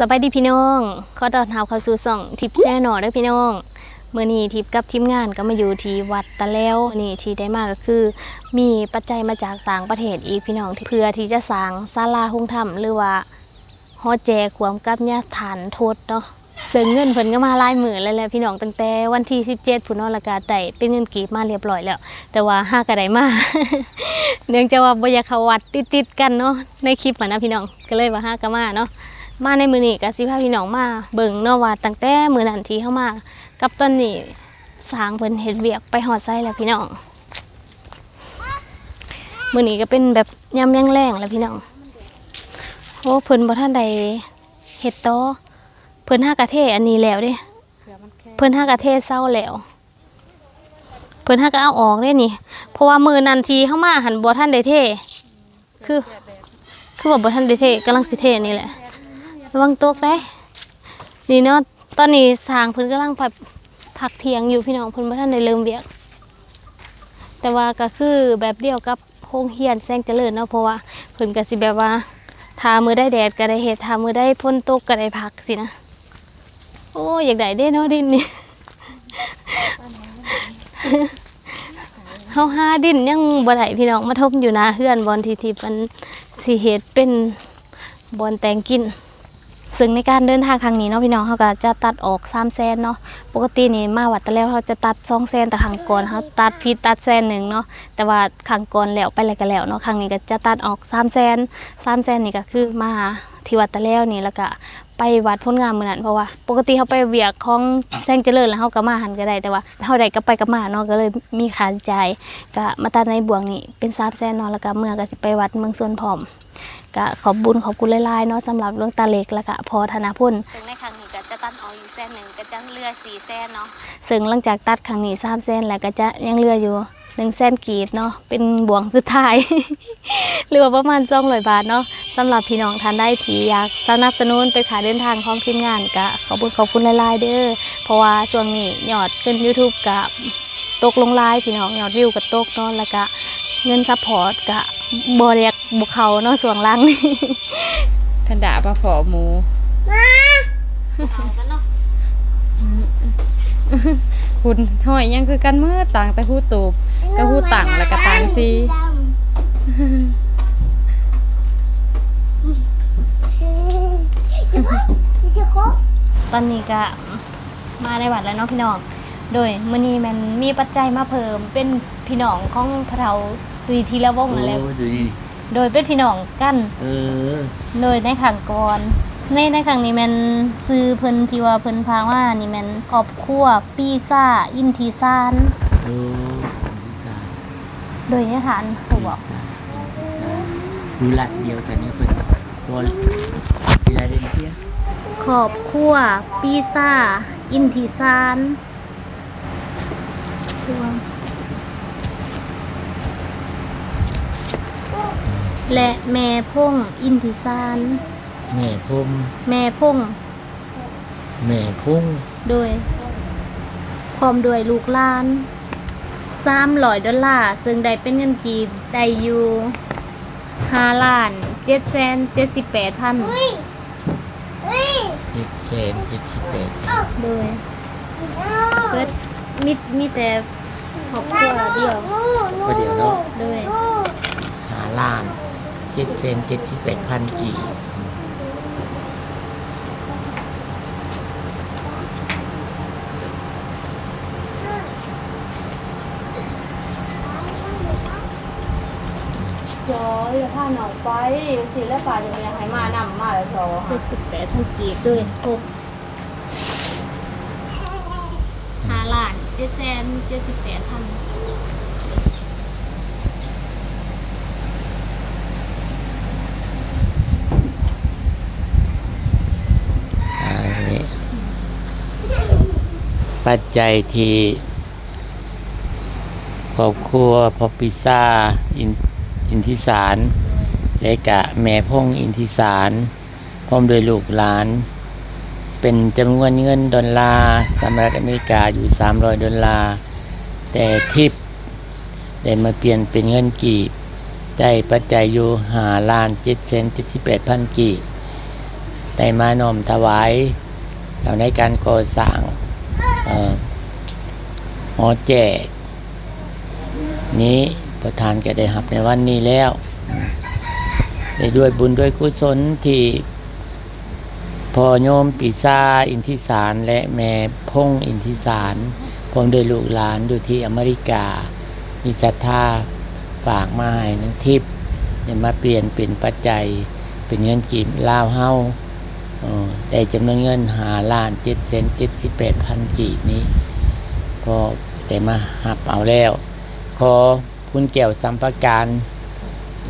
สบายดีพี่น้องขอต้อนรับเข้าสู่ช่องทิปแช่หนอด้อพี่น้องเมื่อนี้ทิปกับทีมงานก็มาอยู่ที่วัดตะแล้วนี่ที่ได้มากก็คือ มีปัจจัยมาจากต่างประเทศอีกพี่น้องเพื่อที่จะสร้างศาลาหุงธรรมหรือว่าหอแจควมกับญาฐานโทษเนาะซึ่งเงินเพิ่นก็มาลายหมื่นแล้วแหละพี่น้องตั้งแต่วันที่ 17พุ่นเนาะแล้วก็ได้เป็นเงินกีบมาเรียบร้อยแล้ว แต่ว่าห้าก็ได้มาเนื่องจากว่าบ่อยากเข้าวัดติดๆกันเนาะในคลิปอะนะพี่น้องก็เลยว่าห้าก็มาเนาะ มาในมือนี้ก็สิพาพี่น้องมาเบิ่งเนาะว่าตั้งแต่มือนันทีเข้ามากับตอนนี้สางเพิ่นเฮ็ดเวียกไปหอดไส้แล้วพี่น้องมือนี้ก็เป็นแบบยามแรงแล้วพี่น้องโอ้เพิ่นบ่ทันใดเฮ็ดต่อเพิ่นห้ากระเทอันนี้แล้วเด้เพิ่นห้ากระเทเศร้าแล้ว เพิ่นห้ากระเอาออกเด้นี่ เพราะว่ามือนันทีเข้ามาหันบ่ทันได้เท คือ คือว่าบ่ทันได้เทกำลังสิเทนี่แหละ ระวังตกได้นี่เนาะตอนนี้สางเพิ่นกำลังผักผักเทียงอยู่พี่น้องเพิ่นบ่ทันได้เริ่มเวียก แต่ว่าก็คือแบบเดียวกับโรงเรียนแสงเจริญเนาะเพราะว่าเพิ่นก็สิแบบว่าทามือได้แดดก็ได้เฮ็ดทามือได้พ้นตกก็ได้พักสินะโอ้อยากได้เด้เนาะดินนี่เฮาห้าดินยังบ่ได้พี่น้องมาทบอยู่นาเฮือนบอนที่ที่มันสิเฮ็ดเป็นบอนแตงกิน ซึ่งในการเดินทางครั้งนี้เนาะพี่น้องเขาก็จะตัดออกสามแสนเนาะปกตินี่มาวัดแต่แล้วเขาจะตัดสองแสนแต่ครั้งก่อนเขาตัดพีตัดแสนหนึ่งเนาะแต่ว่าครั้งก่อนแล้วไปแล้วก็แล้วเนาะครั้งนี้ก็จะตัดออกสามแสนสามแสนนี่ก็คือมาที่วัดตะแล้วนี่แล้วก็ไปวัดพ้นงามเมือนั้นเพราะว่า ปกติเขาไปเวียกของแซงเจริญแล้วเขาก็มาหันก็ได้แต่ว่าเขาได้ก็ไปก็มาเนาะก็เลยมีค่าใจก็มาตัดในบ่วงนี่เป็นสามแสนเนาะแล้วก็เมื่อก็ไปวัดเมืองสวนพร้อม ก็ขอบบุญขอบคุณหลายๆเนาะสำหรับหลวงตาเล็กแล้วก็พอธนาพุ่นซึ่งในครั้งนี้ก็จะตัดออกอยู่แสนหนึ่งก็จะเหลือสี่แสนเนาะซึ่งหลังจากตัดครั้งนี้สามแสนแล้วก็จะยังเหลืออยู่หนึ่งแสนกีบเนาะเป็นบวงสุดท้ายเหลือประมาณสองร้อยบาทเนาะสำหรับพี่น้องท่านได้ที่อยากสนับสนุนเป็นขาเดินทางของทีมงานก็ขอบคุณขอบคุณหลายๆเด้อเพราะว่าช่วงนี้ยอดขึ้น YouTube กับตกลงไลน์พี่น้องยอดวิวกับตกเนาะแล้วก็เงินซัพพอร์ตกับ บริยากบุเขาเนาะส่วนหล่างนี่ขันดาปลาฝอหมูคุณห้อยยังคือกันเมื่อต่างแต่หู้ตูบก็หู้ต่างแล้วก็ต่างซีตอนนี้ก็มาในวัดแล้วเนาะพี่น้อง โดยมื้อนี้มันมีปัจจัยมาเพิ่มเป็นพี่น้องของพระเฒ่า ตุยทีละวงศ์นั่นแหละโอ้ดูนี่โดยเป็นพี่น้องกันเออโดยในขังก่อนในในขังนี้แมันซื้อเพิ่นที่ว่าเพิ่นพาว่านี่แมันครอบครัวปีซ่าอินทีซาน โอ้พิซซ่าโดยนิทานเขาบอกพิซซ่าพิซซ่าดูละเดียวกันนี่เป็นฟอลฟิลาเดนเซียครอบครัวปีซ่าอินทีซาน และแม่พงอินทิซานแม่พมแม่พงแม่พุ่งโดยพร้อมด้วยลูกหลานสามร้อยดอลลาร์ ซึ่งได้เป็นเงินกีบได้อยู่ห้าล้านเจ็ดแสนเจ็ดสิบแปดพันเจ็ดแสนเจ็ดสิบแปดโดยเกิดมีมีแต่ครอบครัวเดียว ก็เดี๋ยวเนาะโดย หาล้าน เจ็ดแสนเจ็ดสิบแปดพันกี่จอยผ้าหนองไปสิลป่าจะมีให้มานำมาแล้วจอเจ็ดสิบแปดพันกีบด้วยครบห้าล้านเจ็ดแสนเจ็ดสิบแปดพัน อ่านี่ ปัจจัยที่ครอบครัวพอพิซาอินอินทิสารและกะแม่พงอินทิสาร พร้อมโดยลูกหลาน เป็นจำนวนเงินดอลลาร์สหรัฐอเมริกาอยู่ 300 ดอลลาร์ แต่ทิปได้มาเปลี่ยนเป็นเงินกีบ ได้ปัจจัยอยู่หาล้านเจ็ดเซนเจ็ดสิบแปดพันกีบ ได้มานอมถวายเราในการก่อสร้าง เอ่อหอแจก นี้ประธานก็ได้หับในวันนี้แล้วได้ด้วยบุญด้วยกุศลที่พ่อโยมปีซาอินทิสารและแม่พงอินทิสารพร้อมด้วยลูกหลานอยู่ที่อเมริกา มีศรัทธาฝากมาให้นังทิพย์เนี่ยมาเปลี่ยนเป็นปัจจัยเป็นเงินกีบลาวเฮา ได้จำนวนเงินหาล้านเจ็ดเซนเจ็ดสิบแปดพันกีบนี้พอได้มาหับเอาแล้ว ขอคุณแก้วสัมปการ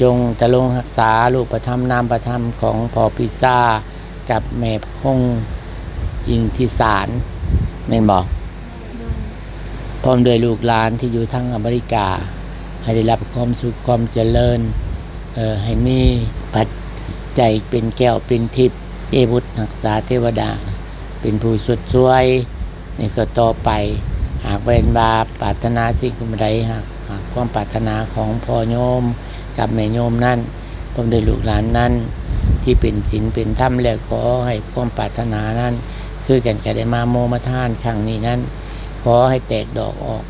จงตะลงรักษาลูกประธรรมนามประธรรมของพ่อพิซากับแม่พงยิงที่สารแม่นบอกพร้อมด้วยลูกหลานที่อยู่ทั้งอเมริกา ให้ได้รับความสุขความเจริญเออให้มีปัจจัยเป็นแก้วเป็นทิพย์ เอบุตรรักษาเทวดา เป็นผู้สุดช่วยในก็ต่อไป หากเป็นบาปปรารถนาสิ่งใดหากหากความปรารถนาของพ่อโยมกับแม่โยมนั่นพร้อมด้วยลูกหลานนั่นที่เป็นศีลเป็นธรรมแล้วขอให้ความปรารถนานั้น คือกันจะได้มาโมมาทานครั้งนี้นั้น ขอให้แตกดอกออก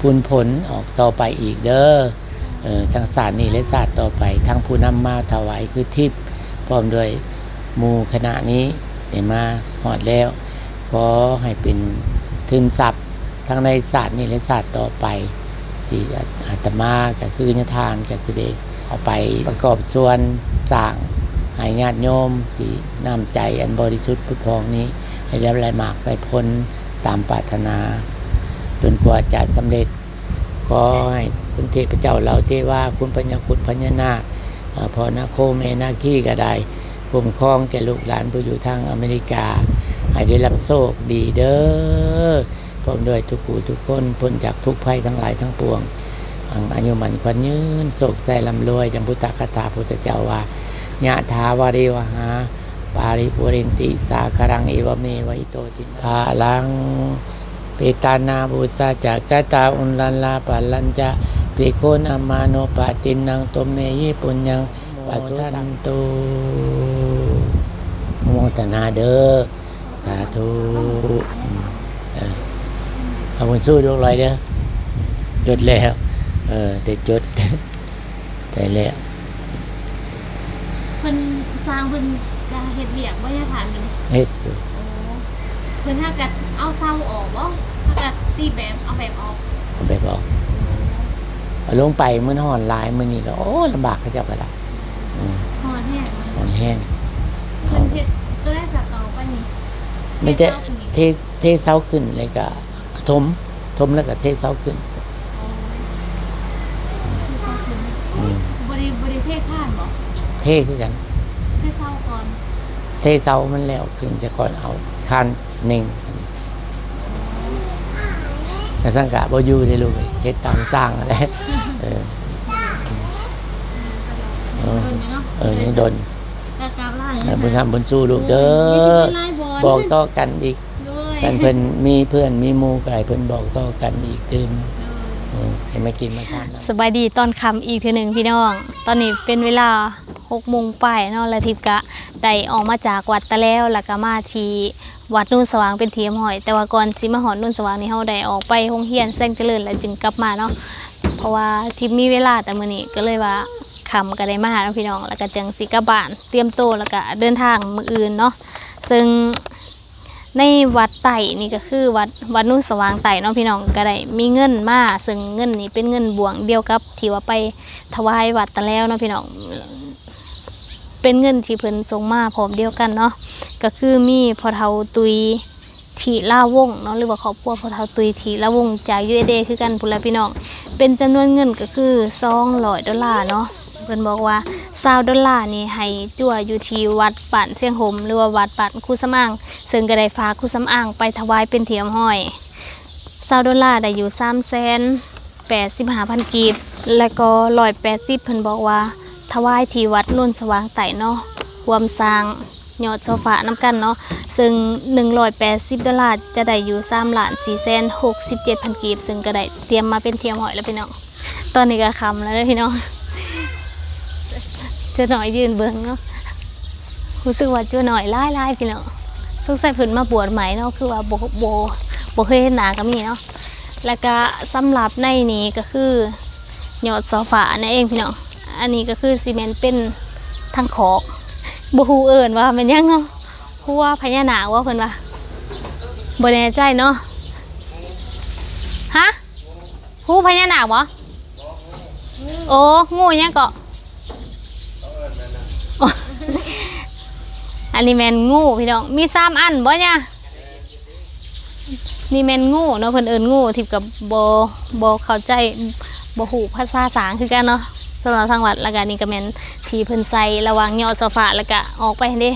พุนผลออกต่อไปอีกเด้อเออทั้งศาสตร์นี้และศาสตร์ต่อไป ทั้งผู้นำมาถวายคือทิพย์พร้อมด้วย มู่คณะนี้ได้มาหอดแล้วขอให้เป็นทุนทรัพย์ทั้งในศาสตร์นี้และศาสตร์ต่อไป ที่อาตมาก็คือญาทานก็สิเดเอาไปประกอบส่วนสร้างให้ญาติโยมที่น้ำใจอันบริสุทธิ์พุทธองนี้ ให้ได้ไรมากไรพ้นตามปรารถนาจนกว่าจะสำเร็จก็ให้คุณเทพเจ้าเราเทว่าคุณปัญญาคุณพัญญนาคอ่าพอนาโคเมนาคีก็ได้ คุ้มครองแก่ลูกหลานผู้อยู่ทางอเมริกา ให้ได้รับโชคดีเด้อพร้อมด้วยทุกผู้ทุกคนพ้นจากทุกภัยทั้งหลายทั้งปวงอังอายุมันควันยืนโศกใส่ลำรวยจังพุทธคาถาพุทธเจ้าว่าญาทาวาริวหาปาริปุเรนติสาคารังเอวเมวิโตตินภาลังเปตานาบุษาจากกตาอุนลันลาปัลลัญจะปิโคนอามาโนปาตินังตมเมยิปุญญัง ปัสสุทันตุโมทนาเด้อสาธุอืมเออเอาคนสู้ดวงลอยเด้อจดแล้ว เออได้จดได้แล้วเพิ่นสร้างเพิ่นก็เฮ็ดเวียกบ่ได้ถามอยู่เฮ็ดอยู่โอ้เพิ่นถ้ากัดเอาเศร้าออกบ่ถ้ากัดตีแบบเอาแบบออกก็ไปบอกเอาลงไปเมื่อนหอนหลายมื่อนี้ก็โอ้ลำบากเขาเจ้าก็ได้อืม พอแห้งหอนแห้งเพิ่นเฮ็ดตัวได้สักเอาไปนี่ไม่ใช่เฮ็ดเศร้าขึ้นนี่เทเทเสาขึ้นเลยก็ทมทมแล้วก็เทเสาขึ้นอ๋อเฮ็ดเศร้าขึ้นอืมบ่ได้บ่ได้เทข้านบ่เทคือกัน เทเศร้าก่อน เทเสามันแล้วขึ้นจะก่อนเอาคันหนึ่งแต่สังกะบ่อยู่ได้ลูกเอ้ยเฮ็ดตามสร้างอะไรเออ เออโดนอยู่เนาะเออยังโดนกะกราบลาเออบุญทำบุญสู้ลูกเด้อมีเป็นลายบอลบอกต่อกันอีกด้วยกันเพิ่นมีเพื่อนมีหมู่ก็ให้เพิ่นบอกต่อกันอีกตื่มเออให้มากินมาทานนะสบายดีตอนค่ำอีกเทีหนึ่งพี่น้อง ตอนนี้เป็นเวลาหกโมงป่ายเนาะและทิพย์กะได้ออกมาจากวัดตะแล้วแล้วก็มาที่วัดนุ่นสว่างเป็นเทียมหอย แต่ว่าก่อนสิมาหอดนุ่นสว่างนี่เฮาได้ออกไปโรงเรียนแซงเจริญแล้วจึงกลับมาเนาะเพราะว่าทิพย์มีเวลาแต่มื้อนี้ก็เลยว่า คำก็ได้มาหาเนะพี่น้อง แล้วก็จังสิกบานเตรียมโตแล้วก็เดินทางมืออื่นเนาะซึ่งในวัดไต่นี่ก็คือวัดวัดนุ่นสว่างไต่เนาะพี่น้องก็ได้มีเงินมาซึ่งเงินนี้เป็นเงินบวงเดียวกับที่ว่าไปถวายวัดตะแล้วเนาะพี่น้องเป็นเงินที่เพิ่นส่งมาพร้อมเดียวกันเนาะก็คือมีพอเทาตุยทีล่าวงเนาะหรือว่าครอบครัวพอเทาตุยทีล่าวงจากยูเอเดคือกันพุ่นละพี่น้องเป็นจำนวนเงินก็คือซองร้อยดอลลาร์เนาะ เพิ่นบอกว่าซาวดอลลาร์นี่ให้จั่วอยู่ที่วัดป่านเสียงหมหรือว่าวัดป่านคูสมาง ซึ่งก็ได้ฝากคุสำอางไปถวายเป็นเทียมห้อยซาวดอลลาร์ได้อยู่สามแสนแปดสิบห้าพันกีบ และก็ร้อยแปดสิบเพิ่นบอกว่าถวายที่วัดนุ่นสว่างไต่เนาะรวมสร้างยอดโซฟาน้ำกันเนาะ ซึ่งหนึ่งร้อยแปดสิบดอลลาร์จะได้อยู่สามล้านสี่แสนหกสิบเจ็ดพันกีบ ซึ่งก็ได้เตรียมมาเป็นเทียมหอยแล้วพี่น้อง ตอนนี้ก็คำแล้วพี่น้อง จะหน่อยยืนเบิ้งเนาะรู้สึกว่าจัวหน่อยหลายๆพี่เน้องสงสัยเพิ่นมาบวชใหม่เนาะคือว่าโบ่บ่บ่เคยเห็นหนาก็มีเนาะแล้วก็สำหรับในนี้ก็คือยอดโซฟานั่นเองพี่เน้องอันนี้ก็คือซีเมนต์เป็นทางขอกบ่ฮู้เอิ้นว่ามันยังเนาะฮู้ว่าพญานาคว่าเพิ่นว่าบ่แน่ใจเนาะฮะฮู้พญานาคบ่โอ้งูยังเกาะ อันนี้แมนงูพี่น้อง มีสามอันบ่เนี่ยนี่แมนงูเนาะเพิ่นเอิ้นงูที่กับบ่บ่เข้าใจบ่ฮู้ภาษาสางคือกันเนาะสำหรับทางวัดล้วก็นี่ก็แมนทีเพิ่นใส่ระว่างยอดโซฟาแล้วก็ออกไปเด้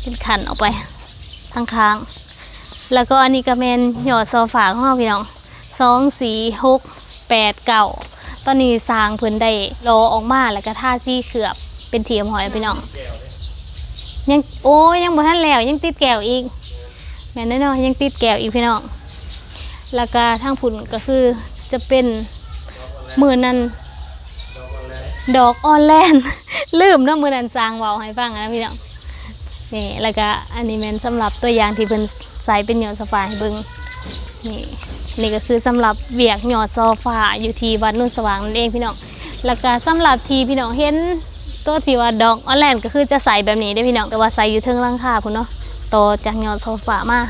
เป็นขันออกไปทางค้าง แล้วก็อันนี้ก็แมนยอดโซฟาของเราพี่น้องสองสี่หกแปดเก้าตอนนี้สางเพิ่นได้รอออกมาแล้วก็ท่าซี่เขือบเป็นเทียมหอยพี่น้อง ยังโอ้ยังบ่ทันแล้วยังติดแก้วอีกแม่นแน่นอนยังติดแก้วอีกพี่น้องแล้วก็ทางผุนก็คือจะเป็นมือนั้นดอกออนแลนลืมเนาะมือนั้นสร้างเว้าให้ฟังนะพี่น้องนี่แล้วก็อันนี้แม่นสำหรับตัวอย่างที่เพิ่นใส่เป็นหยอดโซฟาให้เบิ่งนี่นี่ก็คือสำหรับเวียกหยอดโซฟาอยู่ที่วัดนุ่นสว่างนั่นเองพี่น้องแล้วก็สำหรับทีพี่น้องเห็น ตัวที่ว่าดอกออแลนก็คือจะใส่แบบนี้ได้พี่น้องแต่ว่าใส่อยู่เทิงหลังคาพุ่นเนาะโตจากยอดโซฟามา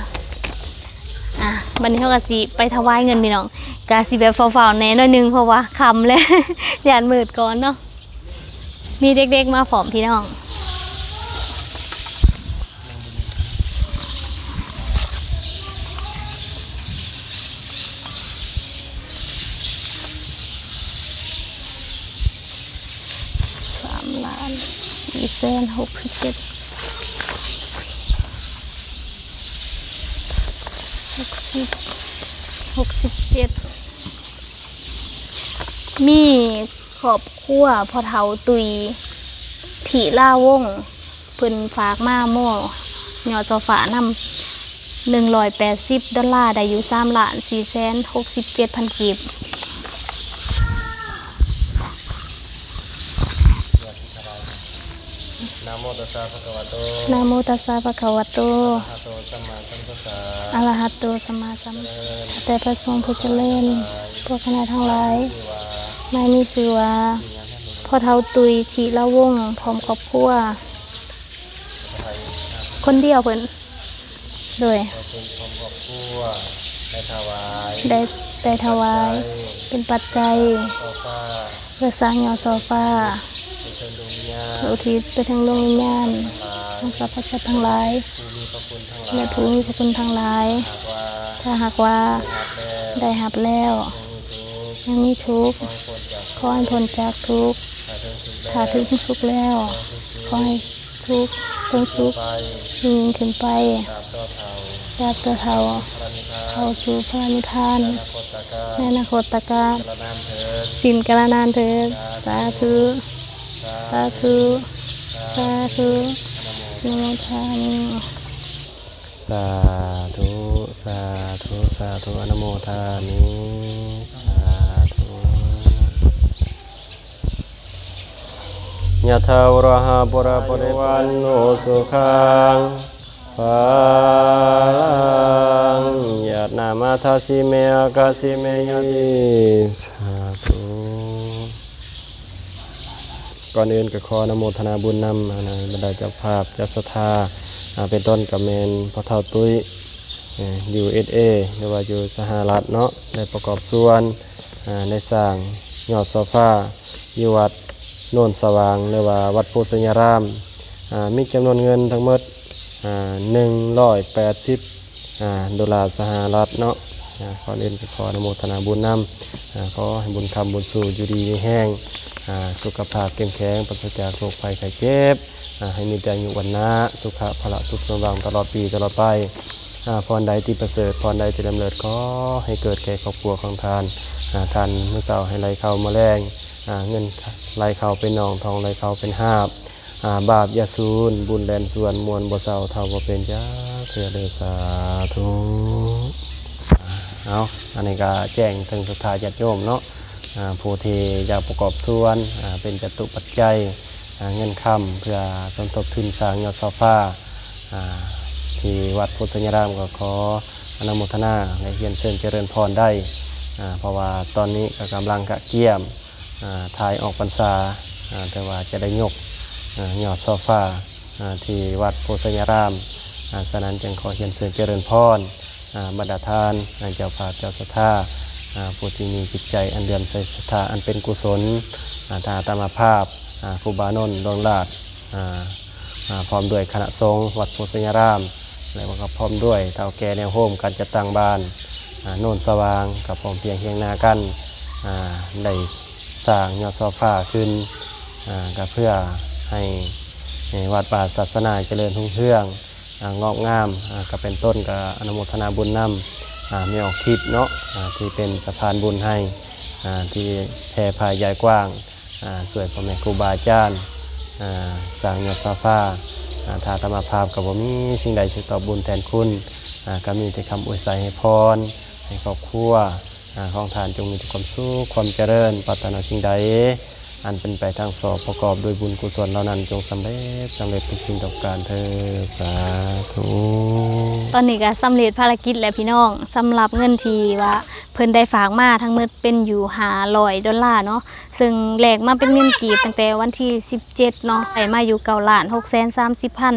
อะบันนี้เขาก็สิไปถวายเงินพี่น้องกาสิแบบเฝ้าๆแน่นอยหนึงเพราะว่าคำแล้วยานมืดก่อนเนาะมีเด็กๆมาผอมพี่น้องสามล้าน สี่แสนหกสิบเจ็ดหกสิบหกสิบเจ็ดมีขอบครัวพอเทาตุยถีล่าวงเพิ่นฝากมาโม่ยอดโซฝานำหนึ่งร้อยแปดสิบดอลลาร์ได้อยู่สามล้านสี่แสนหกสิบเจ็ดพันกีบ นะโม ตัสสะภะคะวะโตนะโมตัสสะภะคะวะโตอะระหะโตสัมมาสัมพุทธัสสะอะระหะโตสัมมาสัมพุทธัสสะแต่พระทรงผู้เจริญพวกคณะทั้งหลายที่ว่าไม่มีชื่อว่ามีงานให้รู้พ่อเฒ่าตุยทีละวงศ์พร้อมครอบครัวไทยนะคนเดียวเพิ่นโดยขอเป็นความครอบครัวได้ถวายได้ได้ถวาย เป็นปัจจัยต่อฟ้าเพื่อสร้างยอดโซฟา เป็นเชิญดวงวิญญาณอุทิศไปทางดวงวิญญาณทั้งหลายทั้งสรรพสัตว์ทั้งหลายผู้มีพระคุณทั้งหลายและผู้มีพระคุณทั้งหลายหากว่าถ้าหากว่าได้รับแล้วได้หับแล้วยังมีทุกข์ยังมีทุกข์ขอให้พ้นจากขอให้พ้นจากทุกข์ถ้าถึงสุขถ้าถึงสุขแล้ว ขอให้ทุกข์พ้นสุขไปยิ่งขึ้นไปตราบต่อเท่าจากตัวเทาพระนิพพานเข้าสู่พระนิพพานอนาคตการในอนาคตการกระนามเถิดสิ้นกาลนานเถิดสาธุ สาธุสาธุนโมทามิสาธุสาธุสาธุอนโมทามิสาธุยะทาวรหาปุราปริวันโนสุขังภาลังยะนามาทาสิเมอากาสิเมยิสาธุ ก่อนอื่นก็ขอนโมทนาบุญนำนะบรรดาเจ้าภาพเจ้าศรัทธาเป็นต้นกับเมนพระเท่าตุ้ยอยู่เอเอหรือว่าอยู่สหรัฐเนาะได้ประกอบส่วนในสร้างยอดโซฟาอยู่วัดโนนสว่างหรือว่าวัดโพสัญญารามมีจำนวนเงินทั้งหมดหนึ่งร้อยแปดสิบดอลลาร์สหรัฐเนาะ ขอเล่นขออนโมทนาบุญนำขอให้บุญคำบุญสู่อยู่ดีแห้งสุขภาพเข้มแข็งปราศจากโรคภัยไข้เจ็บให้มีแต่อายุวันนะสุขภละสุขสมหวังตลอดปีตลอดไปอ่าพรใดที่ประเสริฐพรใดที่ดำเนิดก็ให้เกิดแก่ครอบครัวของทานทานเมื่อเสาให้ไหลเข้ามาแรงเงินไหลเข้าเป็นหนองทองไหลเข้าเป็นหาบบาปยาสูนบุญแดนส่วนมวลบ่เศร้าเท่าบ่เป็นจ้าเถื่อเดสาธุ เอาอันนี้ก็แจ้งถึงสุท้าญาติโยมเนาะผู้ที่อยากประกอบส่วนเป็นจตุปัจจัยเงินคำเพื่อสมทบทุนสร้างยอดโซฟาอ่าที่วัดพุทธสัญารามก็ขออนุโมทนาในเฮียนเชิญเจริญพรได้ เพราะว่าตอนนี้ก็กำลังกะเกี่ยมอ่าทายออกพรรษาแต่ว่าจะได้ยกยอดโซฟาอ่าที่วัดพุทธสัญารามฉะนั้นจึงขอเฮียนเชิญเจริญพร บรรดาทานเจ้าภาพเจ้าศรัทธาผู้ที่มีจิตใจอันเดือมใสศรัทธาอันเป็นกุศลอ่าทางตามภาพครูบานนท์ดวงลาดอ่าอ่าพร้อมด้วยคณะสงฆ์วัดโพธิญารามและก็พร้อมด้วยเท่าแก่แนวโฮมการจัดตั้งบ้านโน่นสว่างกับพร้อมเพียงเฮียงนากันได้สร้างยอดโซฟาขึ้นอ่าก็เพื่อให้วัดป่าศาสนาเจริญรุ่งเรือง งอกงามก็เป็นต้นกับอนุโมทนาบุญนำมีออกทิพย์เนาะที่เป็นสะพานบุญให้ที่แผ่พายใหญ่กว้างสวยพ่อแม่ครูบาอาจารย์สร้างยอดซาฟ้าทาธรรมภาพกับผมมีสิ่งใดที่ตอบบุญแทนคุณก็มีแต่คำอวยใส่ให้พร ให้ครอบครัวอ่าของทานจงมีแต่ความสุขความเจริญปรารถนาสิ่งใด อันเป็นไปทางสอบประกอบโดวยบุญกุศลเหล่านั้นจงสำเร็จสำเร็จทุกสิ่งทุกการเธอสาธุตอนนี้ก็สำเร็จภารกิจแล้วพี่น้องสำหรับเงินทีว่าเพิ่นได้ฝากมาทั้งหมดเป็นอยู่500ดอลลาร์เนาะซึ่งแหลกมาเป็นเงินกีบตั้งแต่วันที่ 17เนาะได้มาอยู่9ล้าน6แสน30พัน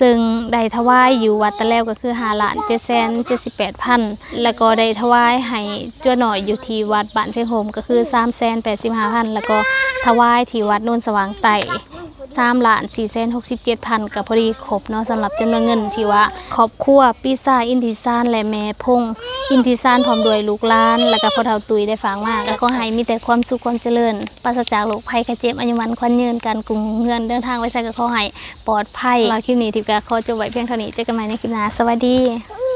ซึ่งได้ถวายอยู่วัดตะแล้วก็คือ5ล้าน7แสน78พันแล้วก็ได้ถวายให้จ้วหน่อยอยู่ที่วัดบ้านเชียงโฮมก็คือ3แสน85พันแล้วก็ถวายที่วัดโนนสว่างไต่สามล้านสี่แสนหกสิบเจ็ดพันกับพอดีครบเนาะสำหรับจำนวนเงินที่ว่าครอบครัวปีซ่าอินทิซานและแม่พงอินทิซานพร้อมด้วยลูกล้าน และก็พ่อเฒ่าตุยได้ฟังมากแล้วก็ให้มีแต่ความสุขความเจริญปราศจากโรคภัยไข้เจ็บอัญมันควันยืนการกลุ่มเงินเดินทางไว้ใส่กับข้อให้ปลอดภัยลาคลิปนี้ทิพย์กาขอจบไว้เพียงเท่านี้เจอกันใหม่ในคลิปหน้าสวัสดี